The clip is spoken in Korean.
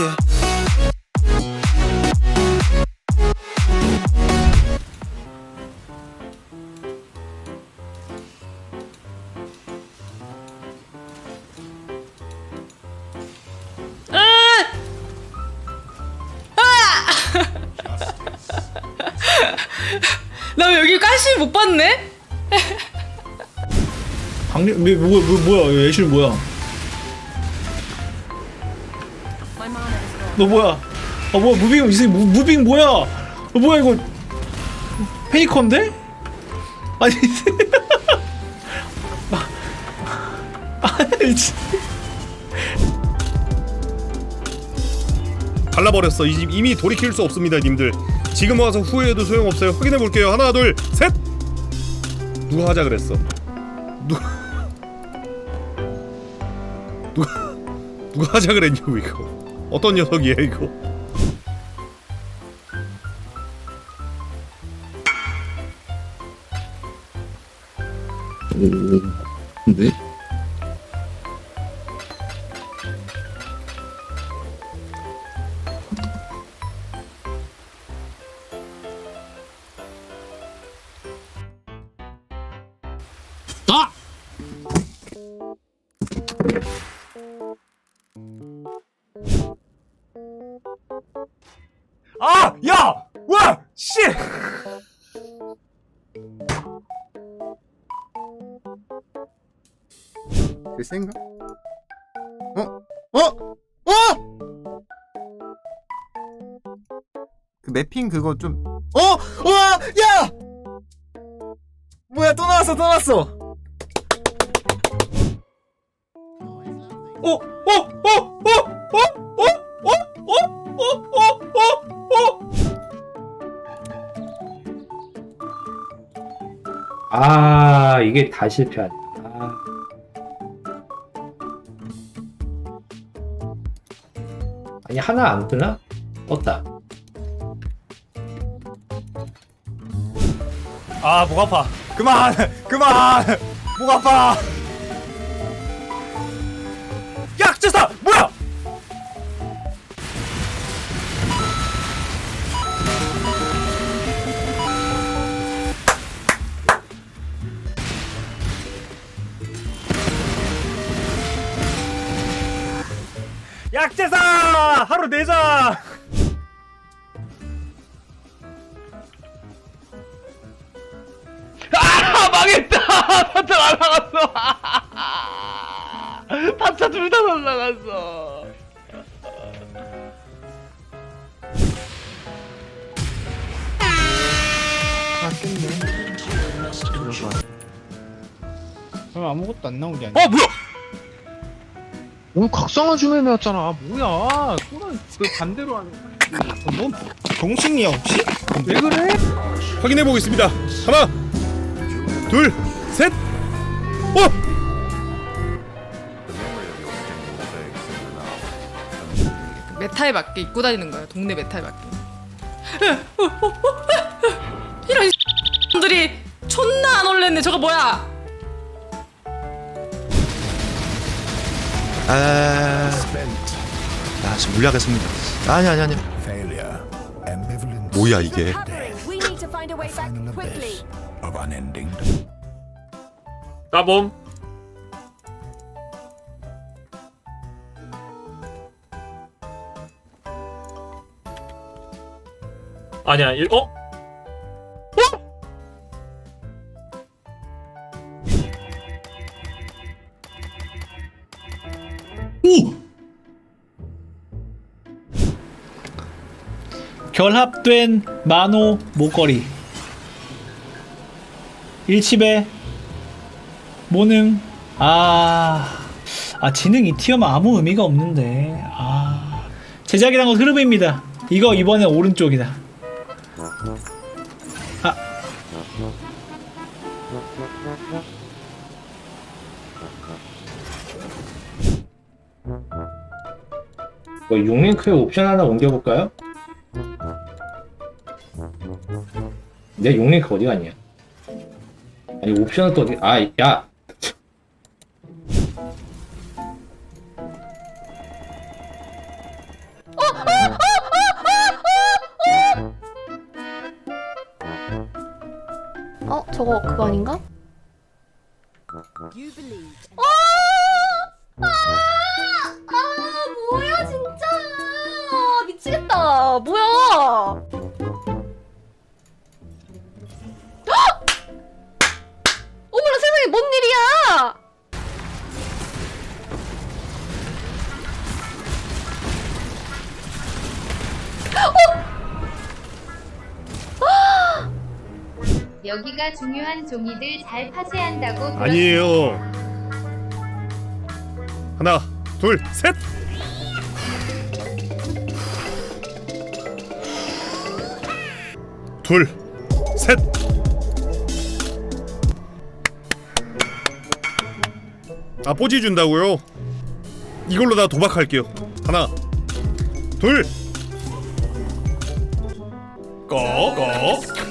Yeah. 나왜 여기 까시 못 봤네? 방리 뭐, 뭐, 뭐 뭐야 애쉬 뭐야 너 뭐야 아 뭐야 무빙 이 무빙 뭐야 어, 뭐야 이거 페이커인데 아니 아니 진- 갈라버렸어. 이- 이미 돌이킬 수 없습니다, 님들. 지금 와서 후회해도 소용없어요. 확인해 볼게요. 하나, 둘, 셋. 누가 하자 그랬어? 누가 누가 하자 그랬냐고 이거. 어떤 녀석이야 이거? 네? 아! 아! 그 생각? 어? 어? 어? 그 매핑 그거 좀 어? 와! 야! 뭐야 또 나왔어 또 나왔어 어? 어? 어? 어? 어? 어? 어? 어? 어? 어? 어? 아 이게 다 실패하네. 아. 아니 하나 안 뜨나? 떴다. 아, 목 아파. 그만! 그만! 목 아파! 야, 제사! 약제사! 하루 내자! 아 망했다! 타짜 날라갔어! 타짜 둘다 날라갔어. 그럼 아무것도 안 나온 게 아니야. 어 뭐야? 오늘 각성한 주맨이었잖아. 뭐야? 또는 그 반대로 하는 거야. 넌 정신이야 혹시? 왜 그래? 확인해 보겠습니다. 하나, 둘, 셋. 어! 메타에 맞게 입고 다니는 거야. 동네 메타에 맞게. 이런 들이 존나 안 올렸네. 저거 뭐야? 아, 나 지금 물리하겠습니다. 아니 아니 아니. 뭐야 이게? We need to find a way back quickly. 따봄 아니야 일 어? 결합된 만호 목걸이. 일칩에 모능. 아, 아 지능 이 티어면 아무 의미가 없는데. 아 제작이란 건 흐름입니다. 이거 이번에 오른쪽이다. 아. 뭐 6링크에 옵션 하나 옮겨볼까요? 내 용링크 어디 갔냐? 아니 옵션은 또 어디? 아 야. 어 저거 그거 아닌가? 아! 아! 아! 뭐야 진짜 미치겠다 뭐야 여기가 중요한 종이들 잘 파쇄한다고 아니에요. 하나, 둘, 셋. 둘, 셋. 아 뽀지 준다고요? 이걸로 나 도박할게요. 하나, 둘. 꺼, 꺼. 꺼.